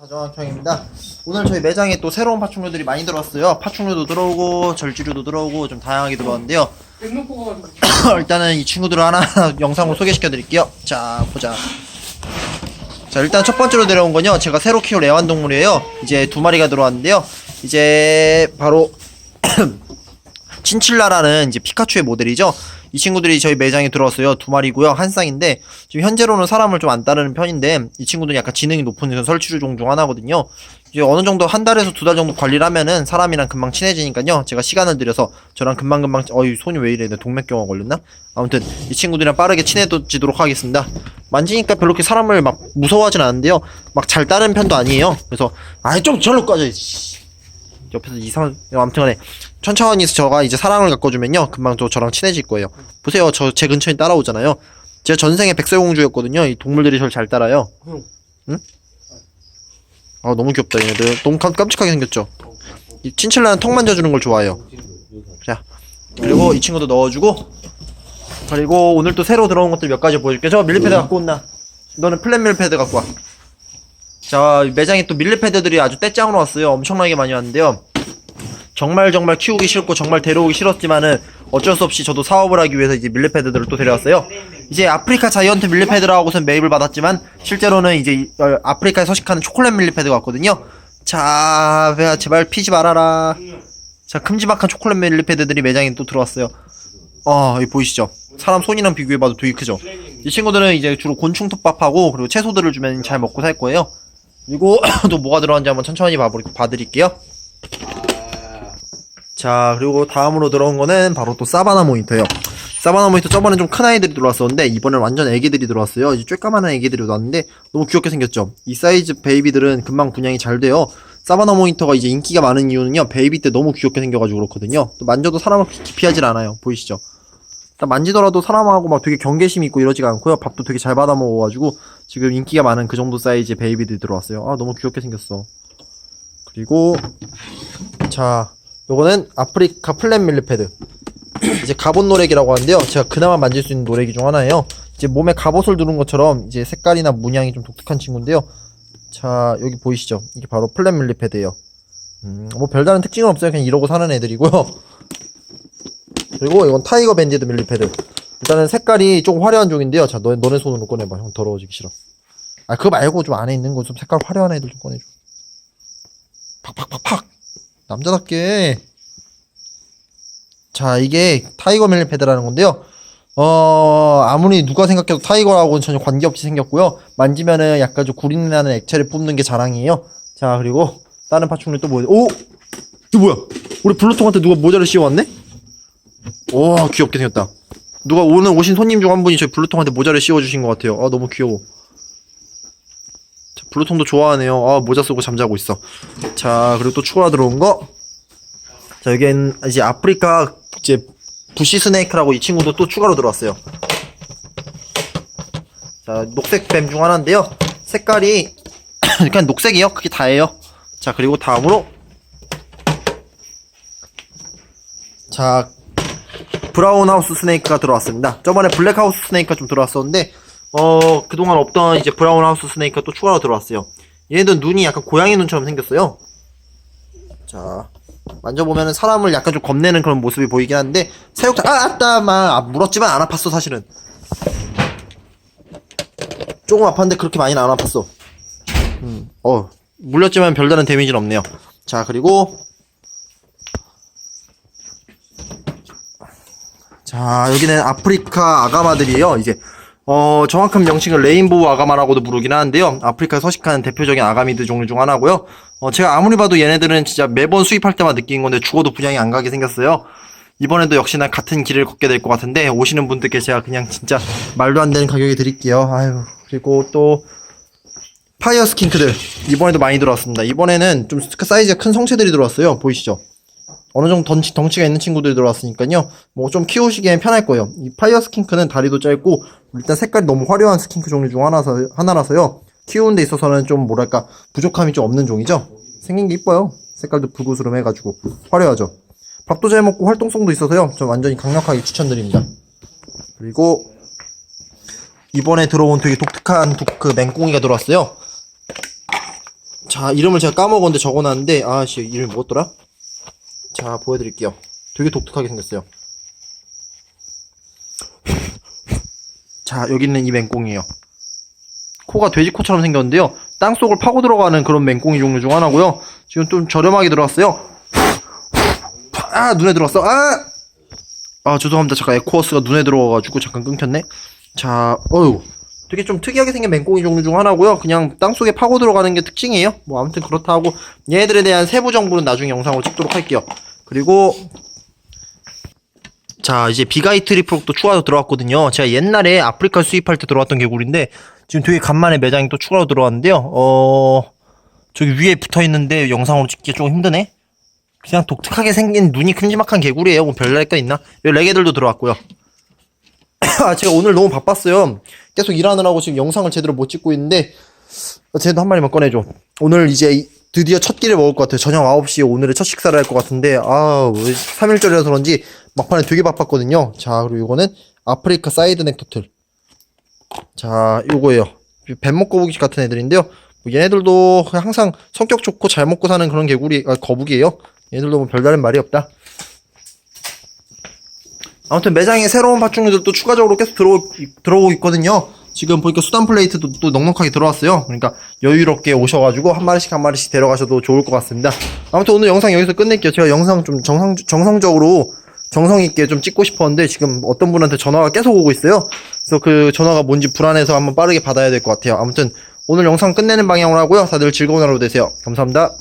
다정학형입니다. 오늘 저희 매장에 또 새로운 파충류들이 많이 들어왔어요. 파충류도 들어오고 절지류도 들어오고 좀 다양하게 들어왔는데요. 일단은 이 친구들을 하나하나 영상으로 소개시켜 드릴게요. 자, 보자. 자, 일단 첫 번째로 내려온 건요. 제가 새로 키울 애완동물이에요. 이제 두 마리가 들어왔는데요. 이제 바로 친칠라라는 이제 피카츄의 모델이죠. 이 친구들이 저희 매장에 들어왔어요. 두 마리고요. 한 쌍인데 지금 현재로는 사람을 좀 안 따르는 편인데 이 친구들은 약간 지능이 높은 설치류 종중 하나거든요. 이제 어느 정도 한 달에서 두 달 정도 관리를 하면은 사람이랑 금방 친해지니까요. 제가 시간을 들여서 저랑 금방금방 어이 손이 왜 이래? 내 동맥경화 걸렸나? 아무튼 이 친구들이랑 빠르게 친해지도록 하겠습니다. 만지니까 별로 그렇게 사람을 막 무서워하진 않은데요. 막 잘 따르는 편도 아니에요. 그래서 아이 좀 절로 꺼져. 씨. 옆에서 이상한 아무튼간에 천천히 저가 이제 사랑을 가꿔주면요. 금방 또 저랑 친해질 거예요. 보세요. 저 제 근처에 따라오잖아요. 제가 전생에 백설공주였거든요. 이 동물들이 저를 잘 따라요. 응? 아 너무 귀엽다 얘네들. 너무 깜, 깜찍하게 생겼죠? 이 친칠라는 턱 만져주는 걸 좋아해요. 자 그리고 이 친구도 넣어주고 그리고 오늘 또 새로 들어온 것들 몇 가지 보여줄게. 저 밀리패드 갖고 온나 너는 플랫 밀리패드 갖고 와 자, 매장에 또 밀리패드들이 아주 떼짱으로 왔어요. 엄청나게 많이 왔는데요. 정말 정말 키우기 싫고 정말 데려오기 싫었지만은 어쩔 수 없이 저도 사업을 하기 위해서 이제 밀리패드들을 또 데려왔어요. 이제 아프리카 자이언트 밀리패드라고선 매입을 받았지만 실제로는 이제 이- 어, 아프리카에 서식하는 초콜릿 밀리패드가 왔거든요. 자, 제발 피지 말아라. 자, 큼지막한 초콜릿 밀리패드들이 매장에 또 들어왔어요. 어, 이 보이시죠? 사람 손이랑 비교해봐도 되게 크죠? 이 친구들은 이제 주로 곤충 톱밥하고 그리고 채소들을 주면 잘 먹고 살 거예요. 그리고 또 뭐가 들어왔는지 한번 천천히 봐보, 봐드릴게요. 자, 그리고 다음으로 들어온 거는 바로 또 사바나 모니터예요. 사바나 모니터 저번에 좀 큰 아이들이 들어왔었는데 이번엔 완전 애기들이 들어왔어요. 이제 쬐까만한 애기들이 나왔는데 너무 귀엽게 생겼죠. 이 사이즈 베이비들은 금방 분양이 잘 돼요. 사바나 모니터가 이제 인기가 많은 이유는요. 베이비 때 너무 귀엽게 생겨가지고 그렇거든요. 또 만져도 사람을 기피하질 않아요. 보이시죠? 일단 만지더라도 사람하고 막 되게 경계심 있고 이러지가 않고요. 밥도 되게 잘 받아 먹어가지고 지금 인기가 많은 그 정도 사이즈의 베이비들이 들어왔어요. 아 너무 귀엽게 생겼어. 그리고 자 요거는 아프리카 플랫 밀리패드. 이제 갑옷 노래기라고 하는데요. 제가 그나마 만질 수 있는 노래기 중 하나예요. 이제 몸에 갑옷을 두른 것처럼 이제 색깔이나 문양이 좀 독특한 친구인데요. 자 여기 보이시죠? 이게 바로 플랫 밀리패드예요. 음, 뭐 별다른 특징은 없어요. 그냥 이러고 사는 애들이고요. 그리고 이건 타이거 밴디드 밀리패드. 일단은 색깔이 조금 화려한 종인데요. 자, 너, 너네 손으로 꺼내봐. 형 더러워지기 싫어. 아, 그거 말고 좀 안에 있는 거 좀 색깔 화려한 애들 좀 꺼내줘. 팍팍팍팍! 남자답게. 자, 이게 타이거 밀리패드라는 건데요. 어, 아무리 누가 생각해도 타이거하고는 전혀 관계없이 생겼고요. 만지면은 약간 좀 구린내 나는 액체를 뿜는 게 자랑이에요. 자, 그리고 다른 파충류 또 뭐, 오! 이거 뭐야? 우리 블루통한테 누가 모자를 씌워왔네? 오 귀엽게 생겼다. 누가 오늘 오신 손님 중 한 분이 저희 블루통한테 모자를 씌워주신 것 같아요. 아 너무 귀여워. 자, 블루통도 좋아하네요. 아 모자 쓰고 잠자고 있어. 자 그리고 또 추가 들어온 거자 여기엔 이제 아프리카 이제 부시 스네이크라고 이 친구도 또 추가로 들어왔어요. 자 녹색 뱀 중 하나인데요. 색깔이 그냥 녹색이에요. 그게 다예요. 자 그리고 다음으로. 자 브라운 하우스 스네이크가 들어왔습니다. 저번에 블랙 하우스 스네이크가 좀 들어왔었는데, 어, 그동안 없던 이제 브라운 하우스 스네이크가 또 추가로 들어왔어요. 얘네들 눈이 약간 고양이 눈처럼 생겼어요. 자, 만져보면은 사람을 약간 좀 겁내는 그런 모습이 보이긴 한데, 사육자, 아, 아따, 마, 아, 물었지만 안 아팠어, 사실은. 조금 아팠는데 그렇게 많이는 안 아팠어. 음, 어, 물렸지만 별다른 데미지는 없네요. 자, 그리고, 자, 여기는 아프리카 아가마들이에요. 이제 어, 정확한 명칭은 레인보우 아가마라고도 부르긴 하는데요. 아프리카에 서식하는 대표적인 아가미드 종류 중 하나고요. 어, 제가 아무리 봐도 얘네들은 진짜 매번 수입할 때마다 느낀 건데 죽어도 분양이 안 가게 생겼어요. 이번에도 역시나 같은 길을 걷게 될 것 같은데 오시는 분들께 제가 그냥 진짜 말도 안 되는 가격에 드릴게요. 아유, 그리고 또 파이어 스킨크들 이번에도 많이 들어왔습니다. 이번에는 좀 사이즈가 큰 성체들이 들어왔어요. 보이시죠? 어느 정도 덩치, 덩치가 있는 친구들이 들어왔으니까요. 뭐 좀 키우시기엔 편할 거예요. 이 파이어 스킨크는 다리도 짧고 일단 색깔이 너무 화려한 스킨크 종류 중 하나서, 하나라서요. 키우는 데 있어서는 좀 뭐랄까 부족함이 좀 없는 종이죠. 생긴 게 이뻐요. 색깔도 붉으스름해가지고 화려하죠. 밥도 잘 먹고 활동성도 있어서요. 저 완전히 강력하게 추천드립니다. 그리고 이번에 들어온 되게 독특한 독, 그 맹꽁이가 들어왔어요. 자, 이름을 제가 까먹었는데 적어놨는데, 아씨, 이름이 뭐였더라? 자, 보여드릴게요. 되게 독특하게 생겼어요. 자, 여기 있는 이 맹꽁이에요. 코가 돼지 코처럼 생겼는데요. 땅 속을 파고 들어가는 그런 맹꽁이 종류 중 하나고요. 지금 좀 저렴하게 들어왔어요. 아, 눈에 들어왔어. 아! 아, 죄송합니다. 잠깐 에코어스가 눈에 들어와가지고 잠깐 끊겼네. 자, 어휴. 되게 좀 특이하게 생긴 맹꽁이 종류 중 하나고요. 그냥 땅 속에 파고 들어가는 게 특징이에요. 뭐 아무튼 그렇다 하고 얘네들에 대한 세부 정보는 나중에 영상으로 찍도록 할게요. 그리고 자 이제 비가이 트리플록도 추가로 들어왔거든요. 제가 옛날에 아프리카 수입할 때 들어왔던 개구리인데 지금 되게 간만에 매장이 또 추가로 들어왔는데요. 어 저기 위에 붙어 있는데 영상으로 찍기 조금 힘드네. 그냥 독특하게 생긴 눈이 큼지막한 개구리예요. 뭐 별날 거 있나? 레게들도 들어왔고요. 아, 제가 오늘 너무 바빴어요. 계속 일하느라고 지금 영상을 제대로 못 찍고 있는데, 쟤도 한 마리만 꺼내줘. 오늘 이제 이- 드디어 첫 끼를 먹을 것 같아요. 저녁 9시에 오늘의 첫 식사를 할 것 같은데, 아, 3일절이라서 그런지 막판에 되게 바빴거든요. 자, 그리고 이거는 아프리카 사이드 넥터틀. 자, 요거예요. 뱀목 거북이 같은 애들인데요. 뭐 얘네들도 항상 성격 좋고 잘 먹고 사는 그런 개구리, 아, 거북이에요. 얘들도 뭐 별다른 말이 없다. 아무튼 매장에 새로운 팥종류들도 추가적으로 계속 들어오, 들어오고 있거든요. 지금 보니까 수단 플레이트도 또 넉넉하게 들어왔어요. 그러니까 여유롭게 오셔가지고 한 마리씩 한 마리씩 데려가셔도 좋을 것 같습니다. 아무튼 오늘 영상 여기서 끝낼게요. 제가 영상 좀 정상, 정성적으로 정성 있게 좀 찍고 싶었는데 지금 어떤 분한테 전화가 계속 오고 있어요. 그래서 그 전화가 뭔지 불안해서 한번 빠르게 받아야 될 것 같아요. 아무튼 오늘 영상 끝내는 방향으로 하고요. 다들 즐거운 하루 되세요. 감사합니다.